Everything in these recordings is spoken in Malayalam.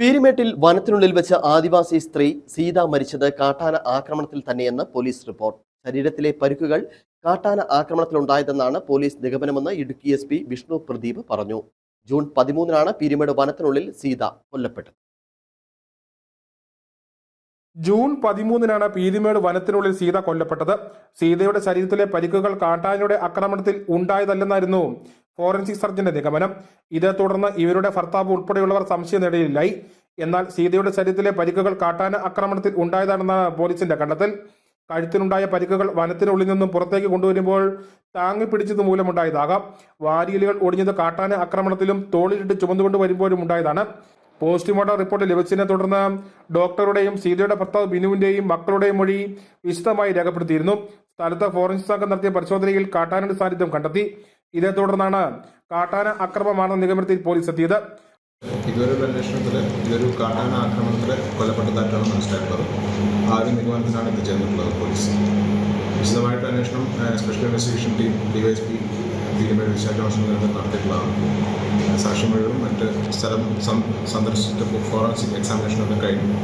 പീരുമേട്ടിൽ വനത്തിനുള്ളിൽ വെച്ച് ആദിവാസി സ്ത്രീ സീത മരിച്ചത് കാട്ടാന ആക്രമണത്തിൽ തന്നെയെന്ന് പോലീസ് റിപ്പോർട്ട്. ശരീരത്തിലെ പരുക്കുകൾ കാട്ടാന ആക്രമണത്തിലുണ്ടായതെന്നാണ് പോലീസ് നിഗമനമെന്ന് ഇടുക്കി എസ് പി വിഷ്ണു പ്രദീപ് പറഞ്ഞു. ജൂൺ പതിമൂന്നിനാണ് പീരിമേട് വനത്തിനുള്ളിൽ സീത കൊല്ലപ്പെട്ടത്. ജൂൺ പതിമൂന്നിനാണ് പീരിമേട് വനത്തിനുള്ളിൽ സീത കൊല്ലപ്പെട്ടത്. സീതയുടെ ശരീരത്തിലെ പരിക്കുകൾ കാട്ടാനയുടെ ആക്രമണത്തിൽ ഉണ്ടായതല്ലെന്നായിരുന്നു ഫോറൻസിക് സർജന്റെ നിഗമനം. ഇതേ തുടർന്ന് ഇവരുടെ ഭർത്താവ് ഉൾപ്പെടെയുള്ളവർ സംശയ നിലയിലായി. എന്നാൽ സീതയുടെ ശരീരത്തിലെ പരിക്കുകൾ കാട്ടാന ആക്രമണത്തിൽ ഉണ്ടായതാണെന്നാണ് പോലീസിന്റെ കണ്ടെത്തൽ. കഴുത്തിനുണ്ടായ പരിക്കുകൾ വനത്തിനുള്ളിൽ നിന്നും പുറത്തേക്ക് കൊണ്ടുവരുമ്പോൾ താങ്ങി പിടിച്ചത് മൂലമുണ്ടായതാകാം. വാരിയലുകൾ ഒടിഞ്ഞത് കാട്ടാന ആക്രമണത്തിലും തോളിലിട്ട് ചുമന്നുകൊണ്ട് വരുമ്പോഴും ഉണ്ടായതാണ്. പോസ്റ്റ്മോർട്ടം റിപ്പോർട്ട് ലഭിച്ചതിനെ തുടർന്ന് ഡോക്ടറുടെയും സീതയുടെ ഭർത്താവ് ബിനുവിന്റെയും മക്കളുടെയും മൊഴി വിശദമായി രേഖപ്പെടുത്തിയിരുന്നു. സ്ഥലത്ത് ഫോറൻസിക് സംഘം നടത്തിയ പരിശോധനയിൽ കാട്ടാനയുടെ സാന്നിധ്യം കണ്ടെത്തി. ഇതേ തുടർന്നാണ് കാട്ടാന അക്രമമാണെന്ന നിഗമനത്തിൽ പോലീസ് എത്തിയത്. ഇതുവരെ ഒരു അന്വേഷണത്തിൽ ഇതൊരു കാട്ടാന ആക്രമണത്തിൽ കൊല്ലപ്പെട്ടതായിട്ടാണ് മനസ്സിലാക്കുന്നത് ആ ഒരു നിഗമനത്തിനാണ് എത്തിച്ചേർന്നിട്ടുള്ളത് പോലീസ്. വിശദമായിട്ട് അന്വേഷണം സ്പെഷ്യൽ ഇൻവെസ്റ്റിഗേഷൻ ടീം ഡിവൈഎസ്പി തീരുമാന വിശാഖാംശം നടത്തിയിട്ടുള്ളതാണ്. ഏഹ്, സാക്ഷിമൊഴികളും മറ്റ് സ്ഥലം സന്ദർശിച്ചിട്ട് ഫോറൻസിക് എക്സാമിനേഷനൊക്കെ കഴിഞ്ഞു.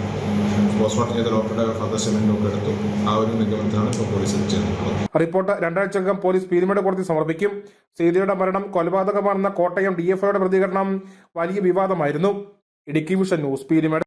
പോസ്റ്റ്മോർട്ടം ചെയ്ത ഡോക്ടറുടെ ഫർദർ സ്റ്റേമെന്റും ഒക്കെ എടുത്തു. ആ ഒരു നിഗമനത്തിലാണ് ഇപ്പോൾ പോലീസ് എത്തിച്ചേർന്നിട്ടുള്ളത്. റിപ്പോർട്ട് രണ്ടാഴ്ചക്കകം പോലീസ് പീരുമേട് കോടതി സമർപ്പിക്കും. സീതയുടെ മരണം കൊലപാതകമാണെന്ന കോട്ടയം ഡിഎഫ്ഐയുടെ പ്രതികരണം വലിയ വിവാദമായിരുന്നു. Idukki vision news Peermade